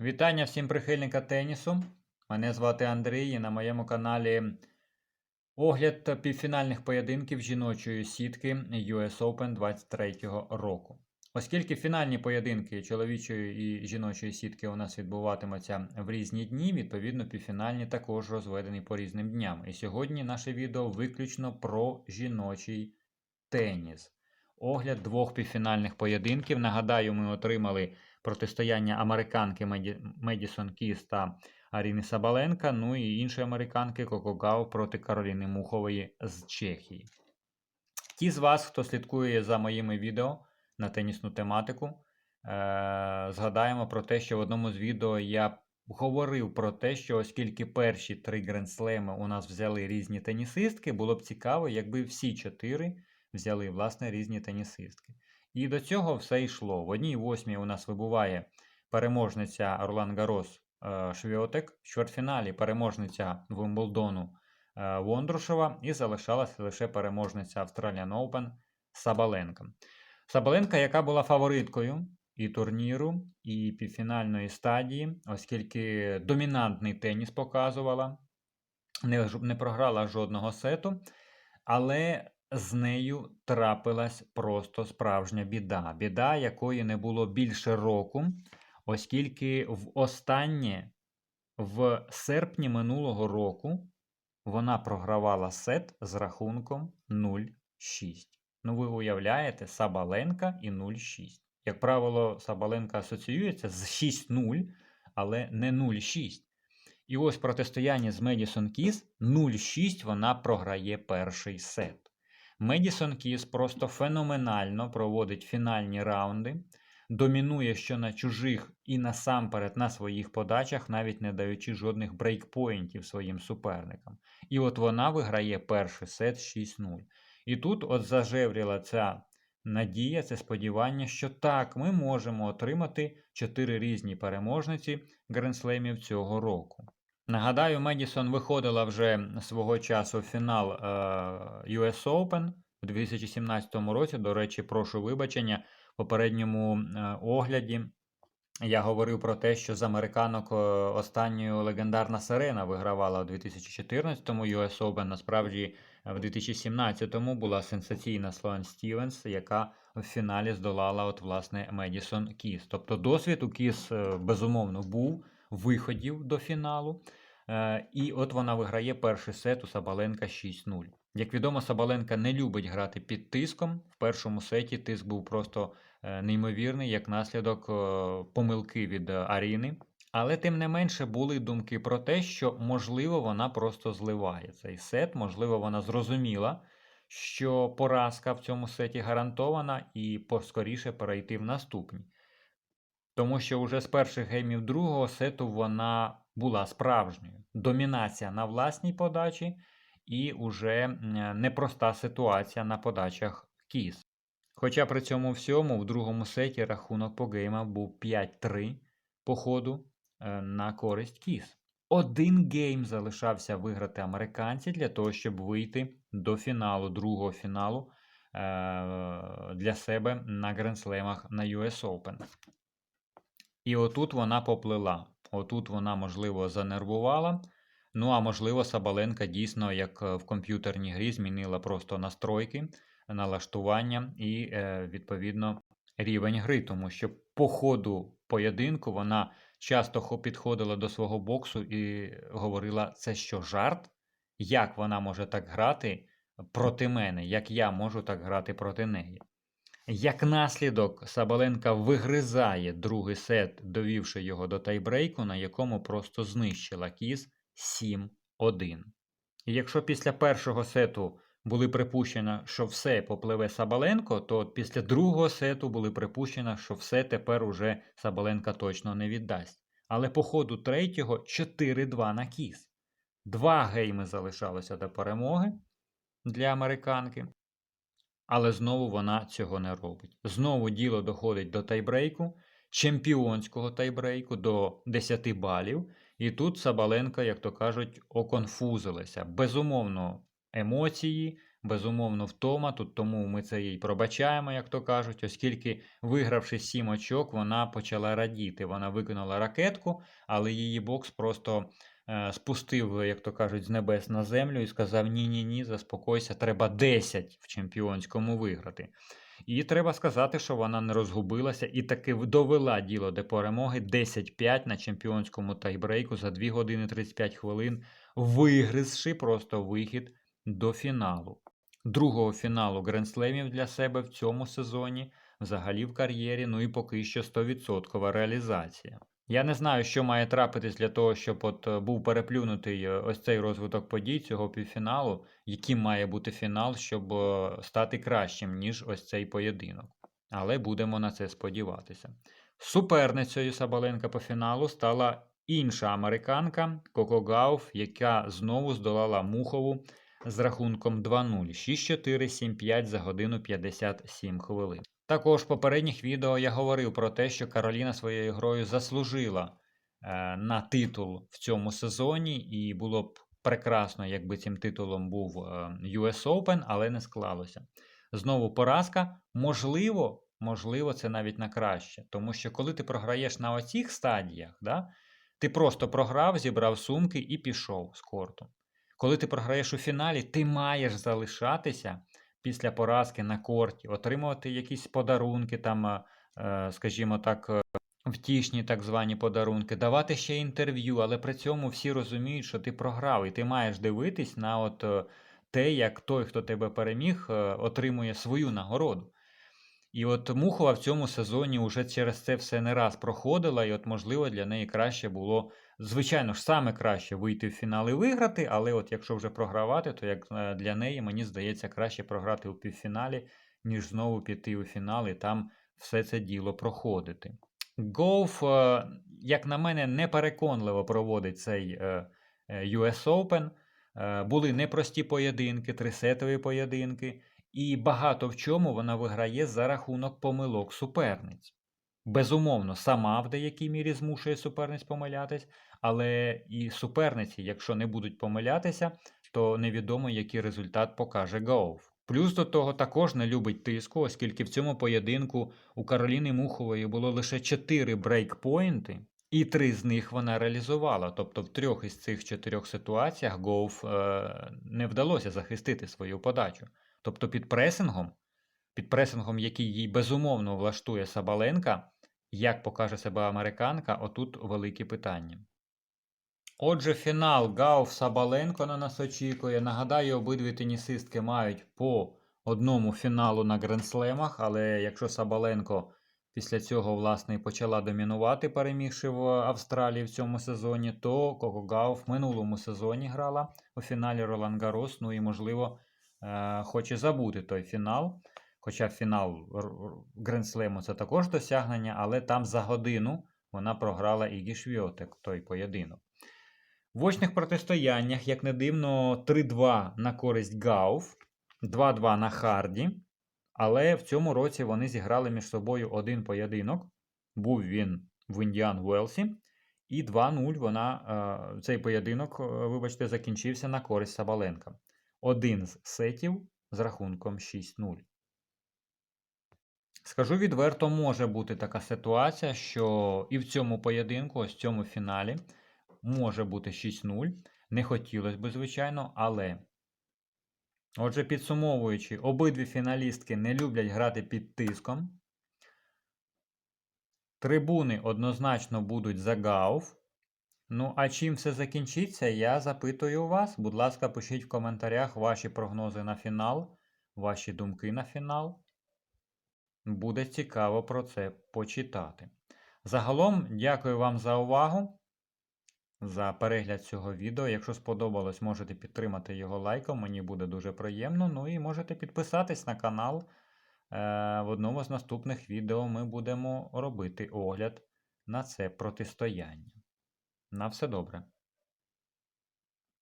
Вітання всім прихильникам тенісу. Мене звати Андрій і на моєму каналі огляд півфінальних поєдинків жіночої сітки US Open 23 року. Оскільки фінальні поєдинки чоловічої і жіночої сітки у нас відбуватимуться в різні дні, відповідно, півфінальні також розведені по різним дням. І сьогодні наше відео виключно про жіночий теніс. Огляд двох півфінальних поєдинків. Нагадаю, ми отримали протистояння американки Меді... Медісон Кіс та Аріни Сабаленка, ну і іншої американки Коко Гау проти Кароліни Мухової з Чехії. Ті з вас, хто слідкує за моїми відео на тенісну тематику, е- згадаємо про те, що в одному з відео я говорив про те, що оскільки перші три грандслеми у нас взяли різні тенісистки, було б цікаво, якби всі чотири взяли власне різні тенісистки. І до цього все йшло. В одній восьмій у нас вибуває переможниця Орлан Гарос е, Швьотек, в чвертьфіналі переможниця Вимблдону е, Вондрушева, і залишалася лише переможниця Australian Open Сабаленка. Сабаленка, яка була фавориткою і турніру, і півфінальної стадії, оскільки домінантний теніс показувала, не програла жодного сету, але з нею трапилась просто справжня біда. Біда, якої не було більше року, оскільки в останнє в серпні минулого року вона програвала сет з рахунком 0-6. Ну, ви уявляєте, Сабаленка і 0-6. Як правило, Сабаленка асоціюється з 6-0, але не 0-6. І ось протистояння з Медісон Кіс 0-6 вона програє перший сет. Медісон Кіс просто феноменально проводить фінальні раунди, домінує що на чужих і насамперед на своїх подачах, навіть не даючи жодних брейкпоінтів своїм суперникам. І от вона виграє перший сет 6-0. І тут от зажевріла ця надія, це сподівання, що так, ми можемо отримати чотири різні переможниці гренслемів цього року. Нагадаю, Медісон виходила вже свого часу в фінал е, US Open у 2017 році. До речі, прошу вибачення. В попередньому е, огляді я говорив про те, що з американок е, останньою легендарна Серена вигравала у 2014-му US Open. Насправді в 2017-му була сенсаційна Слоан Стівенс, яка в фіналі здолала от власне Медісон Кіс. Тобто досвід у Кіс безумовно був виходів до фіналу. Е, І от вона виграє перший сет у Сабаленка 6-0. Як відомо, Сабаленка не любить грати під тиском. В першому сеті тиск був просто е, неймовірний, як наслідок е, помилки від Аріни. Але тим не менше були думки про те, що можливо вона просто зливає цей сет, можливо, вона зрозуміла, що поразка в цьому сеті гарантована, і поскоріше перейти в наступні. Тому що вже з перших геймів другого сету вона була справжньою. Домінація на власній подачі і уже непроста ситуація на подачах кіз. Хоча при цьому всьому в другому сеті рахунок по геймам був 5-3 по ходу е, на користь кіз. Один гейм залишався виграти американці для того, щоб вийти до фіналу, другого фіналу е, для себе на гренслемах на US Open. І отут вона поплила. Отут вона, можливо, занервувала. Ну, а можливо, Сабаленка дійсно, як е, в комп'ютерній грі, змінила просто настройки, налаштування і, е, відповідно, рівень гри, тому що по ходу поєдинку вона часто хо- підходила до свого боксу і говорила: це що, жарт? Як вона може так грати проти мене? Як я можу так грати проти неї? Як наслідок, Сабаленка вигризає другий сет, довівши його до тайбрейку, на якому просто знищила кіз 7-1. І якщо після першого сету були припущено, що все попливе Сабаленко, то після другого сету були припущено, що все тепер уже Сабаленка точно не віддасть. Але по ходу третього 4-2 на кіз. Два гейми залишалося до перемоги для американки. Але знову вона цього не робить. Знову діло доходить до тайбрейку, чемпіонського тайбрейку до 10 балів. І тут Сабаленка, як то кажуть, оконфузилася. Безумовно, емоції, безумовно, втома. Тут тому ми це їй пробачаємо, як то кажуть, оскільки, вигравши 7 очок, вона почала радіти. Вона виконала ракетку, але її бокс просто спустив, як то кажуть, з небес на землю і сказав: ні-ні ні, заспокойся, треба 10 в чемпіонському виграти. І треба сказати, що вона не розгубилася і таки довела діло до перемоги 10-5 на чемпіонському тайбрейку за 2 години 35 хвилин, вигризши просто вихід до фіналу. Другого фіналу гренслемів для себе в цьому сезоні, взагалі в кар'єрі, ну і поки що 100% реалізація. Я не знаю, що має трапитись для того, щоб от е, був переплюнутий е, ось цей розвиток подій цього півфіналу, яким має бути фінал, щоб е, стати кращим, ніж ось цей поєдинок. Але будемо на це сподіватися. Суперницею Сабаленка по фіналу стала інша американка Коко Гауф, яка знову здолала Мухову з рахунком 2-0, 6-4, 7-5 за годину 57 хвилин. Також в попередніх відео я говорив про те, що Кароліна своєю грою заслужила е, на титул в цьому сезоні, і було б прекрасно, якби цим титулом був е, US Open, але не склалося. Знову поразка, можливо, можливо, це навіть на краще. Тому що коли ти програєш на оцих стадіях, да, ти просто програв, зібрав сумки і пішов з корту. Коли ти програєш у фіналі, ти маєш залишатися після поразки на корті, отримувати якісь подарунки, там, е, скажімо так, е, втішні так звані подарунки, давати ще інтерв'ю, але при цьому всі розуміють, що ти програв, і ти маєш дивитись на от е, те, як той, хто тебе переміг, отримує свою нагороду. І от Мухова в цьому сезоні вже через це все не раз проходила, і от, можливо, для неї краще було, звичайно ж, саме краще вийти в фінал і виграти, але от якщо вже програвати, то як е, для неї, мені здається, краще програти у півфіналі, ніж знову піти у фінал і там все це діло проходити. Гоуф, е, як на мене, непереконливо проводить цей е, US Open. Були непрості поєдинки, трисетові поєдинки, і багато в чому вона виграє за рахунок помилок суперниць. Безумовно, сама в деякій мірі змушує суперниць помилятись, але і суперниці, якщо не будуть помилятися, то невідомо, який результат покаже Гоуф. Плюс до того також не любить тиску, оскільки в цьому поєдинку у Кароліни Мухової було лише 4 брейкпоінти, і три з них вона реалізувала. Тобто в трьох із цих чотирьох ситуаціях Гоуф е, не вдалося захистити свою подачу. Тобто під пресингом, під пресингом, який їй безумовно влаштує Сабаленка, як покаже себе американка, отут великі питання. Отже, фінал Гауф Сабаленко на нас очікує. Нагадаю, обидві тенісистки мають по одному фіналу на гренслемах, але якщо Сабаленко після цього, власне, почала домінувати, перемігши в Австралії в цьому сезоні, то Коко Гауф в минулому сезоні грала у фіналі Ролан Гарос, ну і, можливо, е, хоче забути той фінал. Хоча фінал Гренслему це також досягнення, але там за годину вона програла Ігі Швіотек той поєдинок. В очних протистояннях, як не дивно, 3-2 на користь Гауф, 2-2 на Харді. Але в цьому році вони зіграли між собою один поєдинок. Був він в Індіан Уелсі. І 2-0 вона, е, цей поєдинок, е, вибачте, закінчився на користь Сабаленка. Один з сетів з рахунком 6-0. Скажу відверто, може бути така ситуація, що і в цьому поєдинку, ось в цьому фіналі, може бути 6-0. Не хотілося б, звичайно, але. Отже, підсумовуючи, обидві фіналістки не люблять грати під тиском. Трибуни однозначно будуть за Гауф. Ну, а чим все закінчиться, я запитую вас. Будь ласка, пишіть в коментарях ваші прогнози на фінал, ваші думки на фінал. Буде цікаво про це почитати. Загалом, дякую вам за увагу, за перегляд цього відео. Якщо сподобалось, можете підтримати його лайком, мені буде дуже приємно. Ну і можете підписатись на канал. Е, В одному з наступних відео ми будемо робити огляд на це протистояння. На все добре.